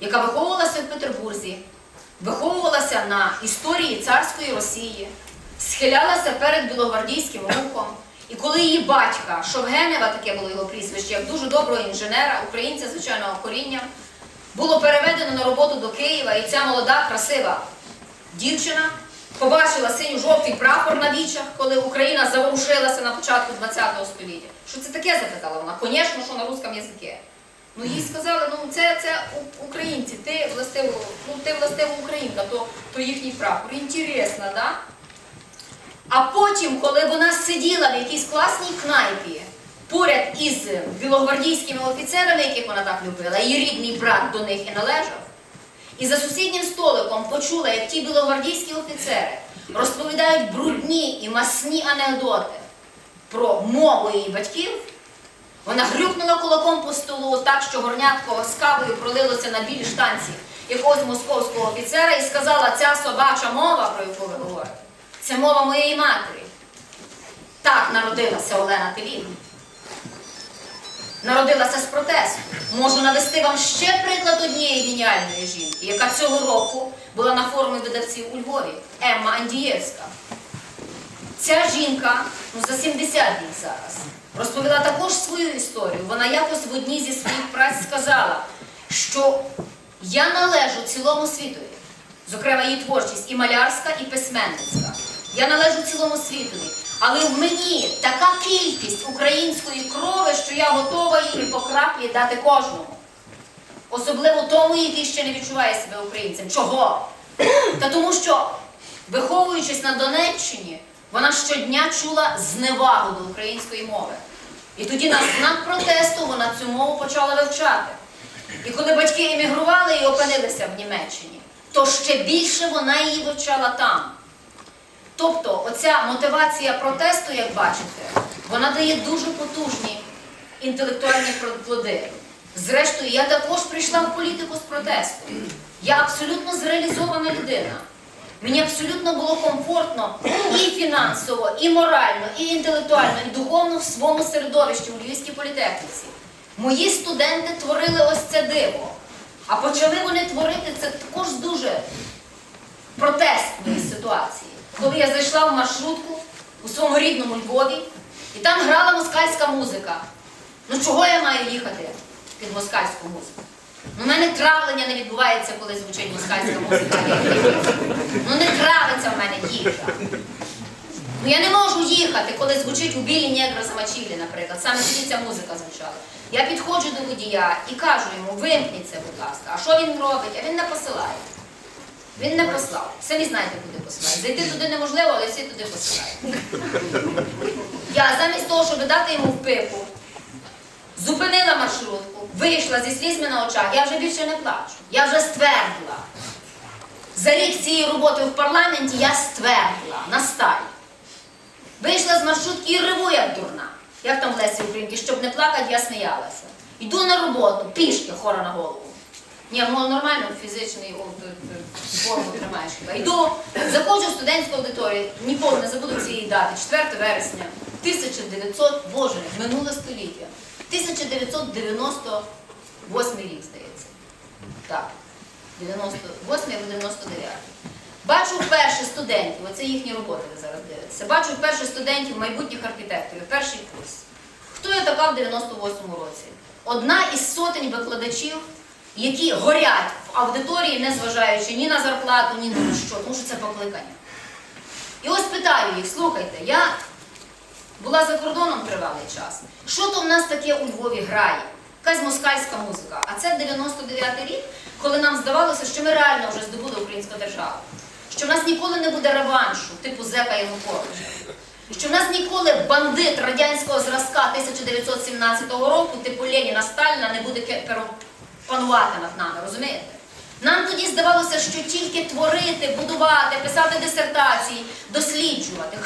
яка виховувалася в Петербурзі, виховувалася на історії царської Росії, схилялася перед білогвардійським рухом. І коли її батька Шовгенева, таке було його прізвище, як дуже доброго інженера, українця звичайного коріння, було переведено на роботу до Києва, і ця молода, красива дівчина побачила синьо-жовтий прапор на вічах, коли Україна заворушилася на початку ХХ століття. Що це таке? запитала вона. Звісно, що на русском язикі. Ну їй сказали, ну це, це українці, ти властиво, ну ти властиво українка, то, то їхній прапор. Інтересно, да? А потім, коли вона сиділа в якійсь класній кнайпі поряд із білогвардійськими офіцерами, яких вона так любила, її рідний брат до них і належав, і за сусіднім столиком почула, як ті білогвардійські офіцери розповідають брудні і масні анекдоти про мову її батьків, вона грюкнула кулаком по столу так, що горнятко з кавою пролилося на білі штанці якогось московського офіцера і сказала, ця собача мова, про яку ви говорите, це мова моєї матері. Так народилася Олена Телін. Народилася з протесту. Можу навести вам ще приклад однієї геніальної жінки, яка цього року була на форумі видавців у Львові Емма Андієвська. Ця жінка, ну за 70 їй зараз, розповіла також свою історію. Вона якось в одній зі своїх праць сказала, що я належу цілому світові. Зокрема, її творчість і малярська, і письменницька. Я належу цілому світові. Але в мені така кількість української крови, що я готова її по краплі дати кожному. Особливо тому, який ще не відчуває себе українцем. Чого? Та тому що, виховуючись на Донеччині, вона щодня чула зневагу до української мови. І тоді на знак протесту вона цю мову почала вивчати. І коли батьки емігрували і опинилися в Німеччині, то ще більше вона її вивчала там. Тобто, оця мотивація протесту, як бачите, вона дає дуже потужні інтелектуальні плоди. Зрештою, я також прийшла в політику з протесту. Я абсолютно зреалізована людина. Мені абсолютно було комфортно і фінансово, і морально, і інтелектуально, і духовно в своєму середовищі у Львівській політехніці. Мої студенти творили ось це диво. А почали вони творити це також дуже протестної ситуації. Коли я зайшла в маршрутку у своєму рідному Львові, і там грала москальська музика. Ну чого я маю їхати під москальську музику? Ну, в мене травлення не відбувається, коли звучить москальська музика. Ну не травиться в мене їжа. Ну я не можу їхати, коли звучить у білі негра замочілі, наприклад. Саме тоді ця музика звучала. Я підходжу до водія і кажу йому, вимкніть це, будь ласка. А що він робить? А він не посилає. Він не послав. Самі знаєте, куди посилає. Зайти туди неможливо, але всі туди посилають. Я замість того, щоб дати йому в пику, зупинила маршрутку, вийшла зі слізьми на очах, я вже більше не плачу. Я вже ствердила. За рік цієї роботи в парламенті я ствердила на сталь. Вийшла з маршрутки і реву, як дурна. Як там в Лесі Українки, щоб не плакати, я сміялася. Йду на роботу, пішки, хора на голову. Ні, ну нормально фізичний т- т- форму тримаєш хіба. Йду, заходжу в студентську аудиторію, ніколи не забуду цієї дати, 4 вересня, 1900, боже, минуле століття. 1998 рік, здається. Так, 98 або 99. Бачу вперше студентів, оце їхні роботи ви зараз дивитеся. Бачу вперше студентів, майбутніх архітекторів, перший курс. Хто я така в 98-му році? Одна із сотень викладачів, які горять в аудиторії, не зважаючи ні на зарплату, ні на що, тому що це покликання. І ось питаю їх, слухайте, я була за кордоном тривалий час. Що то в нас таке у Львові грає? Якась москальська музика. А це 99-й рік, коли нам здавалося, що ми реально вже здобули українську державу. Що в нас ніколи не буде реваншу, типу Зека Януковича. Що в нас ніколи бандит радянського зразка 1917 року, типу Леніна Сталіна, не буде панувати над нами, розумієте? Нам тоді здавалося, що тільки творити, будувати, писати дисертації, досліджувати.